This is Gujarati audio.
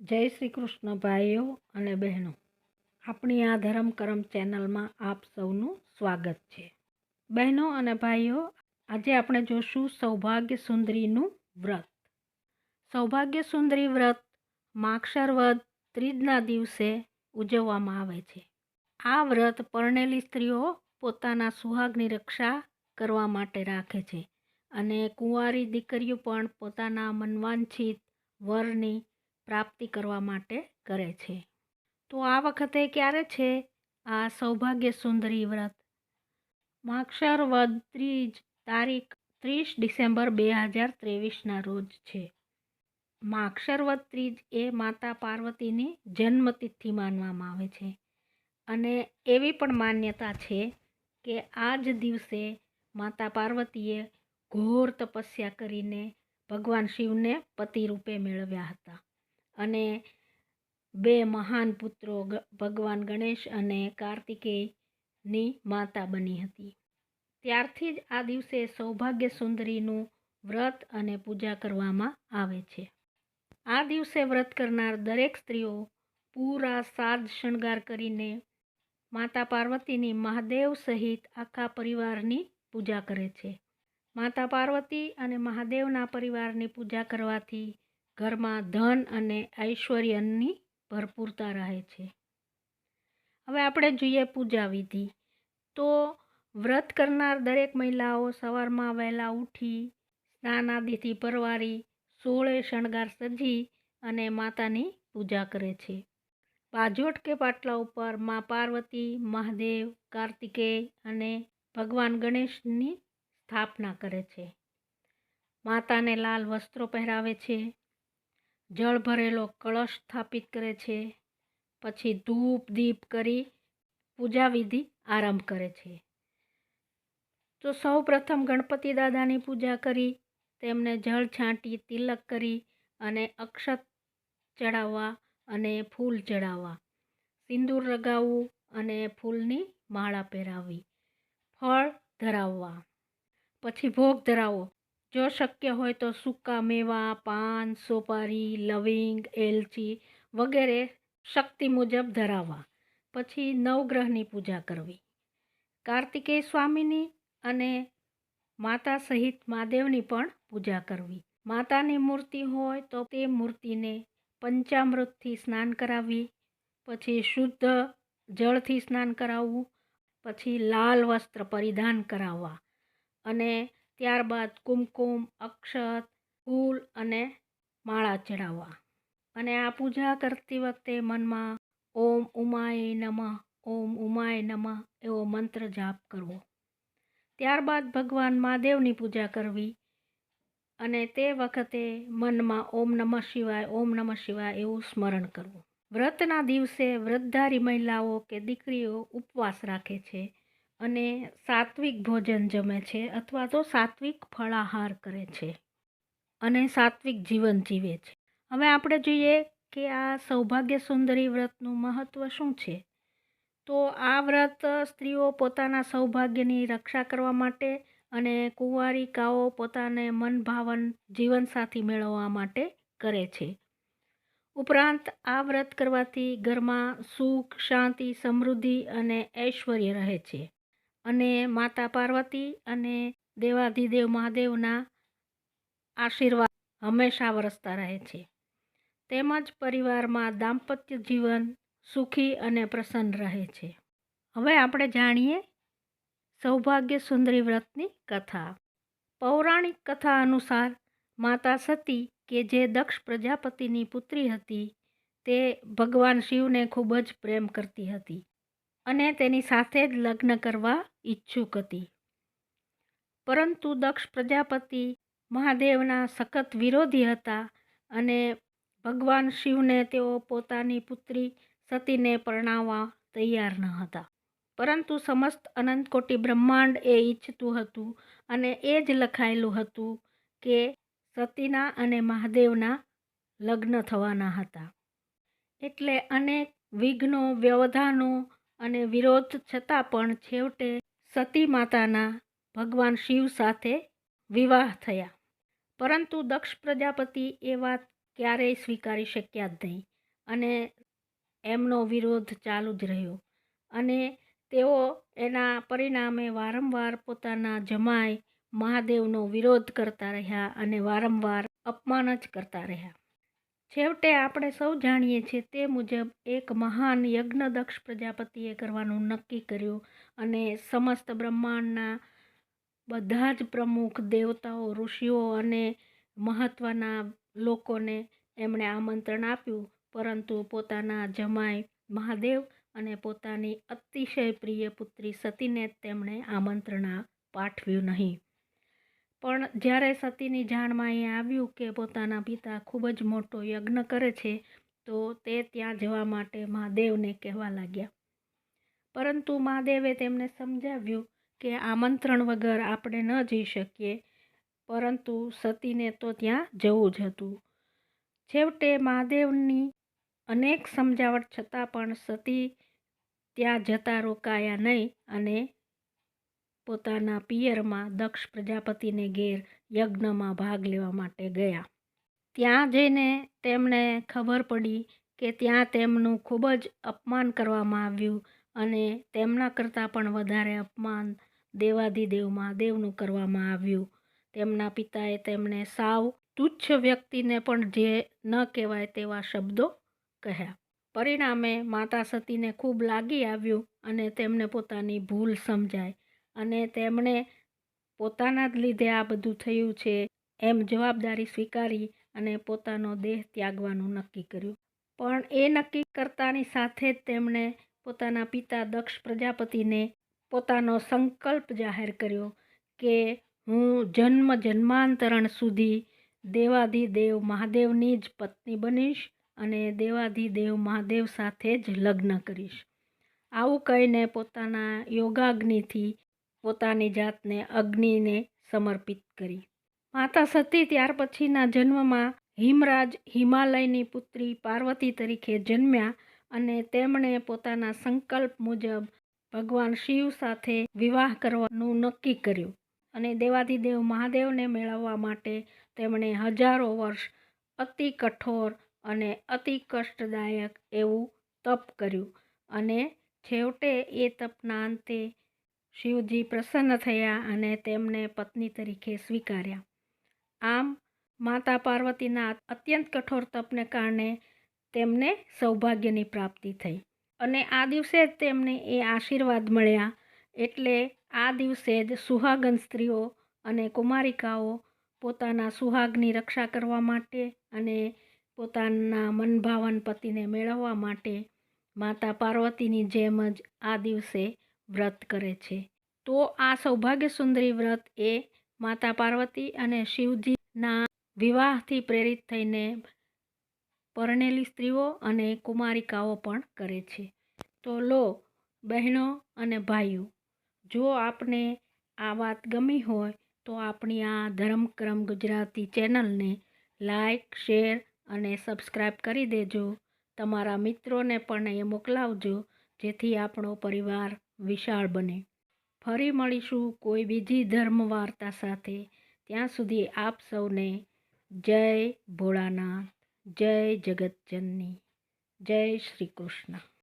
જય શ્રી કૃષ્ણ ભાઈઓ અને બહેનો. આપણી આ ધર્મ કરમ ચેનલમાં આપ સૌનું સ્વાગત છે. બહેનો અને ભાઈઓ, આજે આપણે જોશું સૌભાગ્ય સુંદરીનું વ્રત. સૌભાગ્ય સુંદરી વ્રત માક્ષર વદ ત્રીજના દિવસે ઉજવવામાં આવે છે. આ વ્રત પરણેલી સ્ત્રીઓ પોતાના સુહાગની રક્ષા કરવા માટે રાખે છે અને કુંવારી દીકરીઓ પણ પોતાના મનવાંછિત વરની પ્રાપ્તિ કરવા માટે કરે છે. તો આ વખતે ક્યારે છે? આ સૌભાગ્ય સુંદરી વ્રત. માક્ષર ત્રીજ તારીખ ત્રીસ ડિસેમ્બર બે હજાર ત્રેવીસના રોજ છે. માક્ષરવત ત્રીજ એ માતા પાર્વતીની જન્મતિથિ માનવામાં આવે છે. અને એવી પણ માન્યતા છે કે આ જ દિવસે માતા પાર્વતીએ ઘોર તપસ્યા કરીને ભગવાન શિવને પતિ રૂપે મેળવ્યા હતા. અને બે મહાન પુત્રો ભગવાન ગણેશ અને કાર્તિકેયની માતા બની હતી. ત્યારથી જ આ દિવસે સૌભાગ્ય સુંદરીનું વ્રત અને પૂજા કરવામાં આવે છે. આ દિવસે વ્રત કરનાર દરેક સ્ત્રીઓ પૂરા સાજ શણગાર કરીને માતા પાર્વતીની મહાદેવ સહિત આખા પરિવારની પૂજા કરે છે. માતા પાર્વતી અને મહાદેવના પરિવારની પૂજા કરવાથી ઘરમાં ધન અને ઐશ્વર્યની ભરપૂરતા રહે છે. હવે આપણે જોઈએ પૂજા વિધિ. તો વ્રત કરનાર દરેક મહિલાઓ સવારમાં વહેલા ઉઠી સ્નાન આદિથી પરવારી, સોળે શણગાર સજી અને માતાની પૂજા કરે છે. બાજોટ કે પાટલા ઉપર મા પાર્વતી, મહાદેવ કાર્તિકેય અને ભગવાન ગણેશની સ્થાપના કરે છે. માતાને લાલ વસ્ત્રો પહેરાવે છે. જળ ભરેલો કળશ સ્થાપિત કરે છે. પછી ધૂપ, દીપ કરી પૂજા વિધિ આરંભ કરે છે. તો સૌ પ્રથમ ગણપતિ દાદાની પૂજા કરી, તેમને જળ છાંટી, તિલક કરી અને અક્ષત ચડાવવા અને ફૂલ ચડાવવા, સિંદૂર લગાવવું અને ફૂલની માળા પહેરાવવી ફળ ધરાવવા. પછી ભોગ ધરાવો. જો શક્ય હોય તો સૂકા મેવા, પાન, સોપારી, લવિંગ, એલચી વગેરે શક્તિ મુજબ ધરાવવા. પછી નવગ્રહની પૂજા કરવી. કાર્તિકેય સ્વામીની અને માતા સહિત મહાદેવની પણ પૂજા કરવી. માતાની મૂર્તિ હોય તો તે મૂર્તિને પંચામૃતથી સ્નાન કરાવવી, પછી શુદ્ધ જળથી સ્નાન કરાવવું, પછી લાલ વસ્ત્ર પરિધાન કરાવવા અને ત્યારબાદ કુમકુમ, અક્ષત, ફૂલ અને માળા ચડાવવા. અને આ પૂજા કરતી વખતે મનમાં ઓમ ઉમાય નમઃ, ઓમ ઉમાય નમઃ એવો મંત્ર જાપ કરવો. ત્યારબાદ ભગવાન મહાદેવની પૂજા કરવી. અને તે વખતે મનમાં ઓમ નમઃ શિવાય, ઓમ નમઃ શિવાય એવું સ્મરણ કરવું. વ્રતના દિવસે વ્રતધારી મહિલાઓ કે દીકરીઓ ઉપવાસ રાખે છે. અને સાત્વિક ભોજન જમે છે અથવા તો સાત્વિક ફળાહાર કરે છે અને સાત્વિક જીવન જીવે છે. હવે આપણે જોઈએ કે આ સૌભાગ્ય સુંદરી વ્રતનું મહત્ત્વ શું છે? તો આ વ્રત સ્ત્રીઓ પોતાના સૌભાગ્યની રક્ષા કરવા માટે અને કુંવારિકાઓ પોતાને મનભાવન જીવનસાથી મેળવવા માટે કરે છે. ઉપરાંત આ વ્રત કરવાથી ઘરમાં સુખ, શાંતિ, સમૃદ્ધિ અને ઐશ્વર્ય રહે છે. અને માતા પાર્વતી અને દેવાધિદેવ મહાદેવના આશીર્વાદ હંમેશા વરસતા રહે છે. તેમજ પરિવારમાં દાંપત્ય જીવન સુખી અને પ્રસન્ન રહે છે. હવે આપણે જાણીએ સૌભાગ્ય સુંદરી વ્રતની કથા. પૌરાણિક કથા અનુસાર માતા સતી કે જે દક્ષ પ્રજાપતિની પુત્રી હતી તે ભગવાન શિવને ખૂબ જ પ્રેમ કરતી હતી. અને તેની સાથે જ લગ્ન કરવા ઈચ્છુક હતી. પરંતુ દક્ષ પ્રજાપતિ મહાદેવના સખત વિરોધી હતા અને ભગવાન શિવને તેઓ પોતાની પુત્રી સતીને પરણાવવા તૈયાર ન હતા. પરંતુ સમસ્ત અનંતકોટી બ્રહ્માંડ એ ઈચ્છતું હતું અને એ જ લખાયેલું હતું કે સતીના અને મહાદેવના લગ્ન થવાના હતા. એટલે અનેક વિઘ્નો, વ્યવધાનો અને વિરોધ છતાં પણ છેવટે સતી માતાના ભગવાન શિવ સાથે વિવાહ થયા. પરંતુ દક્ષ પ્રજાપતિ એ વાત ક્યારેય સ્વીકારી શક્યા જ નહીં અને એમનો વિરોધ ચાલુ જ રહ્યો અને તેઓ એના પરિણામે વારંવાર પોતાના જમાઈ મહાદેવનો વિરોધ કરતા રહ્યા અને વારંવાર અપમાન જ કરતા રહ્યા. છેવટે આપણે સૌ જાણીએ છીએ તે મુજબ એક મહાન યજ્ઞ દક્ષ પ્રજાપતિએ કરવાનું નક્કી કર્યું અને સમસ્ત બ્રહ્માંડના બધા જ પ્રમુખ, દેવતાઓ, ઋષિઓ અને મહત્ત્વના લોકોને એમણે આમંત્રણ આપ્યું. પરંતુ પોતાના જમાઈ મહાદેવ અને પોતાની અતિશય પ્રિય પુત્રી સતીને તેમણે આમંત્રણ પાઠવ્યું નહીં. પણ જ્યારે સતીની જાણમાં એ આવ્યું કે પોતાના પિતા ખૂબ જ મોટો યજ્ઞ કરે છે, તો તે ત્યાં જવા માટે મહાદેવને કહેવા લાગ્યા. પરંતુ મહાદેવે તેમને સમજાવ્યું કે આમંત્રણ વગર આપણે ન જઈ શકીએ, પરંતુ સતીને તો ત્યાં જવું જ હતું. છેવટે મહાદેવની અનેક સમજાવટ છતાં પણ સતી ત્યાં જતા રોકાયા નહીં અને પોતાના પિયરમાં દક્ષ પ્રજાપતિને ઘેર યજ્ઞમાં ભાગ લેવા માટે ગયા. ત્યાં જઈને તેમને ખબર પડી કે ત્યાં તેમનું ખૂબ જ અપમાન કરવામાં આવ્યું અને તેમના કરતાં પણ વધારે અપમાન દેવાધિદેવ મહાદેવનું કરવામાં આવ્યું. તેમના પિતાએ તેમને સાવ તુચ્છ વ્યક્તિને પણ જે ન કહેવાય તેવા શબ્દો કહ્યા. પરિણામે માતા સતીને ખૂબ લાગી આવ્યું અને તેમને પોતાની ભૂલ સમજાય અને તેમણે પોતાના જ લીધે આ બધું થયું છે એમ જવાબદારી સ્વીકારી અને પોતાનો દેહ ત્યાગવાનું નક્કી કર્યું. પણ એ નક્કી કરતાની સાથે જ તેમણે પોતાના પિતા દક્ષ પ્રજાપતિને પોતાનો સંકલ્પ જાહેર કર્યો કે હું જન્મ જન્માંતરણ સુધી દેવાધિદેવ મહાદેવની જ પત્ની બનીશ અને દેવાધિદેવ મહાદેવ સાથે જ લગ્ન કરીશ. આવું કહીને પોતાના યોગાગ્નિથી પોતાની જાતને અગ્નિને સમર્પિત કરી. માતા સતી ત્યાર પછીના જન્મમાં હિમરાજ હિમાલયની પુત્રી પાર્વતી તરીકે જન્મ્યા અને તેમણે પોતાના સંકલ્પ મુજબ ભગવાન શિવ સાથે વિવાહ કરવાનું નક્કી કર્યું અને દેવાધિદેવ મહાદેવને મેળવવા માટે તેમણે હજારો વર્ષ અતિ કઠોર અને અતિ કષ્ટદાયક એવું તપ કર્યું અને છેવટે એ તપના અંતે શિવજી પ્રસન્ન થયા અને તેમને પત્ની તરીકે સ્વીકાર્યા. આમ, માતા પાર્વતીના અત્યંત કઠોર તપને કારણે તેમને સૌભાગ્યની પ્રાપ્તિ થઈ અને આ દિવસે જ તેમને એ આશીર્વાદ મળ્યા એટલે આ દિવસે જ સુહાગન સ્ત્રીઓ અને કુમારિકાઓ પોતાના સુહાગની રક્ષા કરવા માટે અને પોતાના મનભાવન પતિને મેળવવા માટે માતા પાર્વતીની જેમ જ આ દિવસે વ્રત કરે છે. તો આ સૌભાગ્ય સુંદરી વ્રત એ માતા પાર્વતી અને શિવજીના વિવાહથી પ્રેરિત થઈને પરણેલી સ્ત્રીઓ અને કુમારિકાઓ પણ કરે છે. તો લો, બહેનો અને ભાઈઓ, જો આપને આ વાત ગમી હોય તો આપણી આ ધર્મક્રમ ગુજરાતી ચેનલને લાઈક, શેર અને સબસ્ક્રાઈબ કરી દેજો. તમારા મિત્રોને પણ એ મોકલાવજો, જેથી આપણો પરિવાર વિશાળ બને. ફરી મળીશું કોઈ બીજી ધર્મ વાર્તા સાથે. ત્યાં સુધી આપ સૌને જય ભોળાનાથ, જય જગતજનની જય શ્રી કૃષ્ણ.